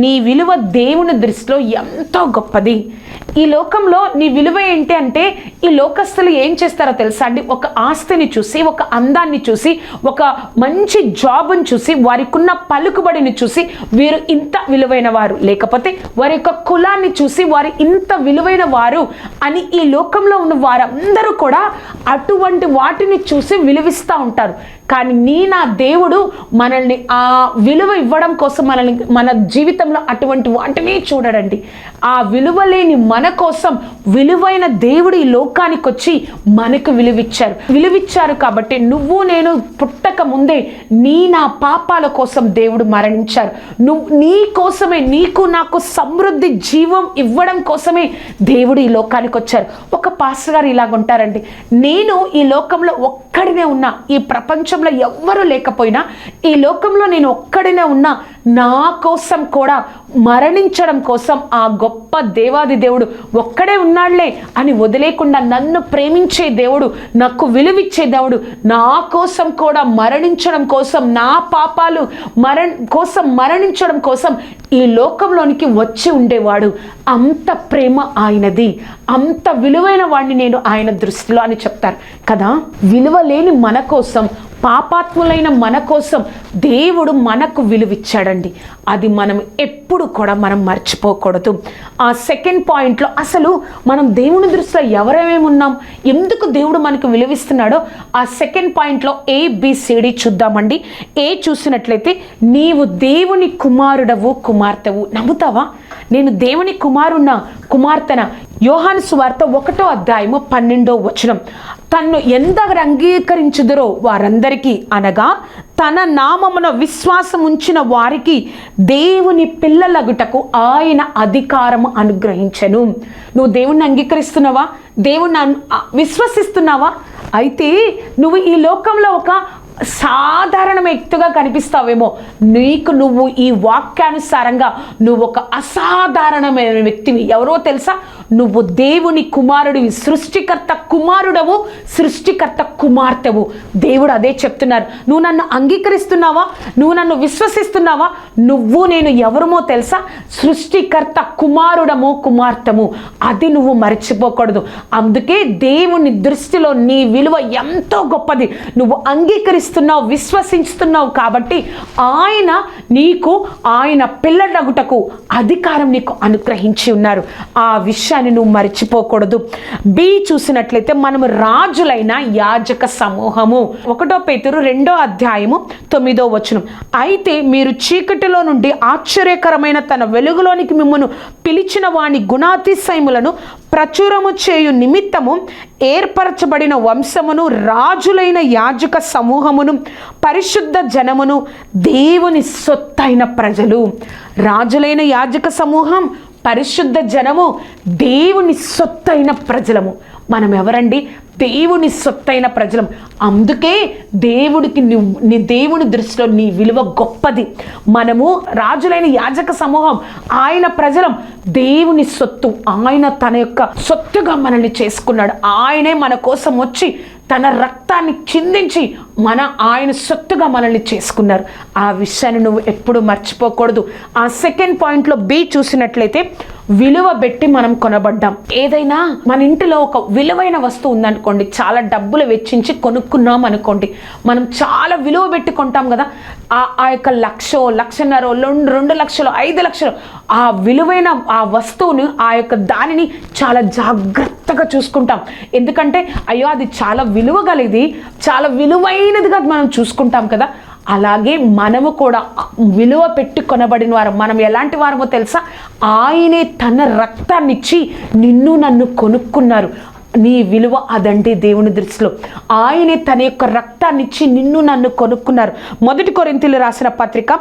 నీ విలువ దేవుని దృష్టిలో ఎంతో గొప్పది. ఈ లోకంలో నీ విలువ ఏంటి అంటే ఈ లోకస్తులు ఏం చేస్తారో తెలుసా అండి? ఒక ఆస్తిని చూసి ఒక అందాన్ని చూసి ఒక మంచి జాబ్ని చూసి వారికి ఉన్న పలుకుబడిని చూసి వీరు ఇంత విలువైన వారు. లేకపోతే వారి యొక్క కులాన్ని చూసి వారు ఇంత విలువైన వారు అని ఈ లోకంలో ఉన్న వారందరూ కూడా అటువంటి వాటిని చూసి విలువిస్తూ ఉంటారు. కానీ నీ నా దేవుడు మనల్ని ఆ విలువ ఇవ్వడం కోసం మనల్ని మన జీవితంలో అటువంటి వాటిని చూడడండి. ఆ విలువ లేని మన కోసం విలువైన దేవుడు ఈ లోకానికి వచ్చి మనకు విలువిచ్చారు. విలువిచ్చారు కాబట్టి నువ్వు నేను పుట్టక ముందే నీ నా పాపాల కోసం దేవుడు మరణించారు. నువ్వు నీ కోసమే నీకు నాకు సమృద్ధి జీవం ఇవ్వడం కోసమే దేవుడు ఈ లోకానికి వచ్చారు. ఒక పాస్టర్ గారు ఇలాగుంటారండి. నేను ఈ లోకంలో ఒక్కడినే ఉన్నా ఈ ప్రపంచం ప్రపంచంలో ఎవ్వరూ లేకపోయినా ఈ లోకంలో నేను ఒక్కడినే ఉన్నా నా కోసం కూడా మరణించడం కోసం ఆ గొప్ప దేవాది దేవుడు ఒక్కడే ఉన్నాడులే అని వదిలేకుండా నన్ను ప్రేమించే దేవుడు నాకు విలువిచ్చే దేవుడు నా కోసం కూడా మరణించడం కోసం నా పాపాలు మరణ కోసం మరణించడం కోసం ఈ లోకంలోనికి వచ్చి ఉండేవాడు. అంత ప్రేమ ఆయనది. అంత విలువైన వాడిని నేను ఆయన దృష్టిలో అని చెప్తారు. కదా? విలువ లేని మన కోసం పాపాత్ములైన మన కోసం దేవుడు మనకు విలువిచ్చాడండి. అది మనం ఎప్పుడు కూడా మనం మర్చిపోకూడదు. ఆ సెకండ్ పాయింట్లో అసలు మనం దేవుని దృష్టిలో ఎవరేమేమి ఉన్నాం ఎందుకు దేవుడు మనకు విలువిస్తున్నాడో ఆ సెకండ్ పాయింట్లో ఏబిసిడి చూద్దామండి. ఏ చూసినట్లయితే నీవు దేవుని కుమారుడవు కుమార్తెవు. నమ్ముతావా? నేను దేవుని కుమారున్న కుమార్తెన? యోహాను సువార్త ఒకటో అధ్యాయము పన్నెండో వచనం. తన్ను ఎందరు అంగీకరించుదరో వారందరికీ అనగా తన నామమున విశ్వాసం ఉంచిన వారికి దేవుని పిల్లలగుటకు ఆయన అధికారము అనుగ్రహించను. నువ్వు దేవుణ్ణి అంగీకరిస్తున్నావా? దేవుణ్ణి విశ్వసిస్తున్నావా? అయితే నువ్వు ఈ లోకంలో ఒక సాధారణ వ్యక్తిగా కనిపిస్తావేమో. నీకు నువ్వు ఈ వాక్యానుసారంగా నువ్వు ఒక అసాధారణమైన వ్యక్తివి. ఎవరో తెలుసా? నువ్వు దేవుని కుమారుడివి సృష్టికర్త కుమారుడవు సృష్టికర్త కుమార్తెవు. దేవుడు అదే చెప్తున్నారు. నువ్వు నన్ను అంగీకరిస్తున్నావా? నువ్వు నన్ను విశ్వసిస్తున్నావా? నువ్వు నేను ఎవరమో తెలుసా? సృష్టికర్త కుమారుడము కుమార్తెము. అది నువ్వు మర్చిపోకూడదు. అందుకే దేవుని దృష్టిలో నీ విలువ ఎంతో గొప్పది. నువ్వు అంగీకరిస్తున్నావు విశ్వసిస్తున్నావు కాబట్టి ఆయన నీకు ఆయన పిల్లడగుటకు అధికారం నీకు అనుగ్రహించి ఉన్నారు. ఆ విషయాన్ని నువ్వు మర్చిపోకూడదు. బి చూసినట్లయితే మనము రాజులైన యాజక సమూహము. ఒకటో పేతురు రెండో అధ్యాయము తొమ్మిదో వచనం. అయితే మీరు చీకటిలో నుండి ఆశ్చర్యకరమైన తన వెలుగులోనికి మిమ్మను పిలిచిన వాని గుణాతిశయములను ప్రచురము చేయు నిమిత్తము ఏర్పరచబడిన వంశమును రాజులైన యాజక సమూహమును పరిశుద్ధ జనమును దేవుని సొత్తైన ప్రజలు. రాజులైన యాజక సమూహం పరిశుద్ధ జనము దేవుని సొత్తైన ప్రజలము. మనం ఎవరండి దేవుని సొత్తైన ప్రజలం. అందుకే దేవుడికి నీ దేవుని దృష్టిలో నీ విలువ గొప్పది. మనము రాజులైన యాజక సమూహం ఆయన ప్రజలం. దేవుని సొత్తు ఆయన తన యొక్క సొత్తుగా మనల్ని చేసుకున్నాడు. ఆయనే మన కోసం వచ్చి తన రక్తాన్ని చిందించి మన ఆయన సొత్తుగా మనల్ని చేసుకున్నారు. ఆ విషయాన్ని నువ్వు ఎప్పుడు మర్చిపోకూడదు. ఆ సెకండ్ పాయింట్లో బి చూసినట్లయితే విలువ పెట్టి మనం కొనబడ్డాం. ఏదైనా మన ఇంటిలో ఒక విలువైన వస్తువు ఉందనుకోండి చాలా డబ్బులు వెచ్చించి కొనుక్కున్నాం అనుకోండి మనం చాలా విలువ పెట్టి కొంటాం కదా ఆ ఆ యొక్క లక్షో లక్షన్నర రెండు రెండు లక్షలు ఐదు లక్షలు ఆ విలువైన ఆ వస్తువును ఆ యొక్క దానిని చాలా జాగ్రత్తగా చూసుకుంటాం. ఎందుకంటే అయ్యో అది చాలా విలువ కలిది చాలా విలువైనదిగా మనం చూసుకుంటాం కదా అలాగే మనము కూడా విలువ పెట్టి కొనబడిన వారు మనం ఎలాంటి వారమో తెలుసా? ఆయనే తన రక్తాన్నిచ్చి నిన్ను నన్ను కొనుక్కున్నారు. నీ విలువ అదండి దేవుని దృష్టిలో. ఆయనే తన యొక్క రక్తాన్నిచ్చి నిన్ను నన్ను కొనుక్కున్నారు. మొదటి కొరింతలు రాసిన పత్రిక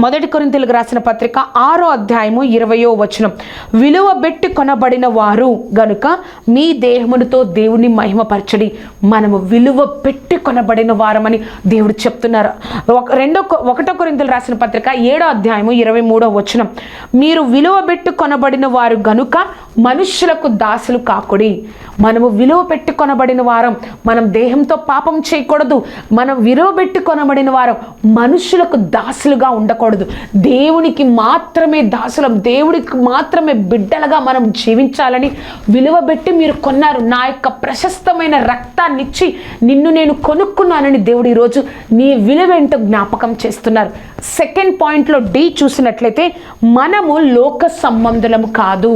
మొదటి కొరింతలకు రాసిన పత్రిక ఆరో అధ్యాయము ఇరవయో వచనం. విలువ పెట్టి కొనబడిన వారు గనుక మీ దేహమునితో దేవుని మహిమపరచడి మనము విలువ పెట్టి కొనబడిన వారమని దేవుడు చెప్తున్నారు. ఒక రెండో ఒకటో కొరింతలు రాసిన పత్రిక ఏడో అధ్యాయము ఇరవై మూడో వచనం. మీరు విలువ పెట్టి కొనబడిన వారు గనుక మనుష్యులకు దాసులు కాకుడి. మనము విలువ పెట్టి కొనబడిన వారం మనం దేహంతో పాపం చేయకూడదు. మనం విలువ పెట్టి కొనబడిన వారం మనుషులకు దాసులుగా ఉండకూడదు. ఉండకూడదు. దేవునికి మాత్రమే దాసులం దేవుడికి మాత్రమే బిడ్డలుగా మనం జీవించాలని విలువ పెట్టి మీరు కొన్నారు. నా యొక్క ప్రశస్తమైన రక్తాన్నిచ్చి నిన్ను నేను కొనుక్కున్నానని దేవుడు ఈరోజు నీ విలువేంటో జ్ఞాపకం చేస్తున్నారు. సెకండ్ పాయింట్లో డి చూసినట్లయితే మనము లోక సంబంధులము కాదు.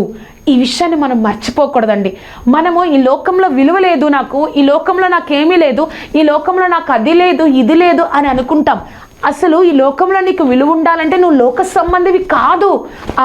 ఈ విషయాన్ని మనం మర్చిపోకూడదండి. మనము ఈ లోకంలో విలువ లేదు నాకు ఈ లోకంలో నాకేమీ లేదు ఈ లోకంలో నాకు అది లేదు ఇది లేదు అని అనుకుంటాం. అసలు ఈ లోకంలో నీకు విలువ ఉండాలంటే నువ్వు లోక సంబంధివి కాదు.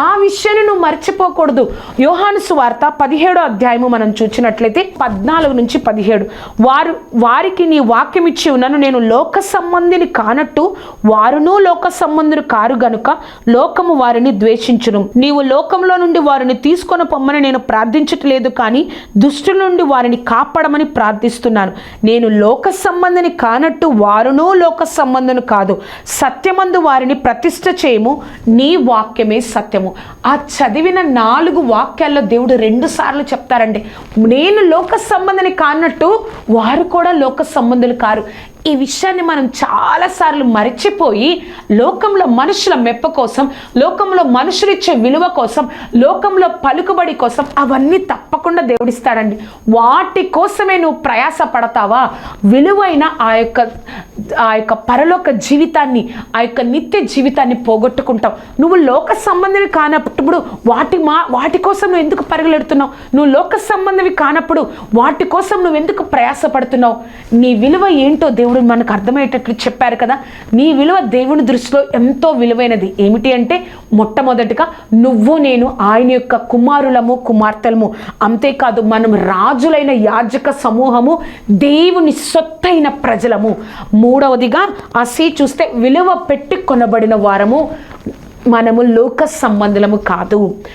ఆ విషయాన్ని నువ్వు మర్చిపోకూడదు. యోహాను సువార్త పదిహేడో అధ్యాయము మనం చూసినట్లయితే పద్నాలుగు నుంచి పదిహేడు. వారు వారికి నీ వాక్యం ఇచ్చి ఉన్నాను నేను లోక సంబంధిని కానట్టు వారును లోక సంబంధులు కారు గనుక లోకము వారిని ద్వేషించును. నీవు లోకంలో నుండి వారిని తీసుకొని పొమ్మని నేను ప్రార్థించట్లేదు కానీ దుష్టుల నుండి వారిని కాపాడమని ప్రార్థిస్తున్నాను. నేను లోక సంబంధిని కానట్టు వారును లోక సంబంధులు కాదు. సత్యమందు వారిని ప్రతిష్ట చేయము నీ వాక్యమే సత్యము. ఆ చదివిన నాలుగు వాక్యాల్లో దేవుడు రెండు సార్లు చెప్తారండి. నేను లోక సంబంధిని కానట్టు వారు కూడా లోక సంబంధులు కారు. ఈ విషయాన్ని మనం చాలాసార్లు మర్చిపోయి లోకంలో మనుషుల మెప్ప కోసం లోకంలో మనుషులిచ్చే విలువ కోసం లోకంలో పలుకుబడి కోసం అవన్నీ తప్పకుండా దేవుడిస్తాడండి. వాటి కోసమే నువ్వు ప్రయాస పడతావా విలువైన ఆ యొక్క ఆ యొక్క పరలోక జీవితాన్ని ఆ యొక్క నిత్య జీవితాన్ని పోగొట్టుకుంటావు. నువ్వు లోక సంబంధివి కానప్పుడు వాటి మా వాటి కోసం నువ్వు ఎందుకు పరుగులెడుతున్నావు? నువ్వు లోక సంబంధివి కానప్పుడు వాటి కోసం నువ్వు ఎందుకు ప్రయాసపడుతున్నావు? నీ విలువ ఏంటో దేవుడు మనకు అర్థమయ్యేటట్లు చెప్పారు కదా నీ విలువ దేవుని దృష్టిలో ఎంతో విలువైనది. ఏమిటి అంటే మొట్టమొదటిగా నువ్వు నేను ఆయన యొక్క కుమారులము కుమార్తెలము. అంతేకాదు మనం రాజులైన యాజక సమూహము దేవుని సొత్తైన ప్రజలము. మూడవదిగా ఆ సీ చూస్తే విలువ పెట్టి కొనబడిన వారము మనము లోక సంబంధులము కాదు.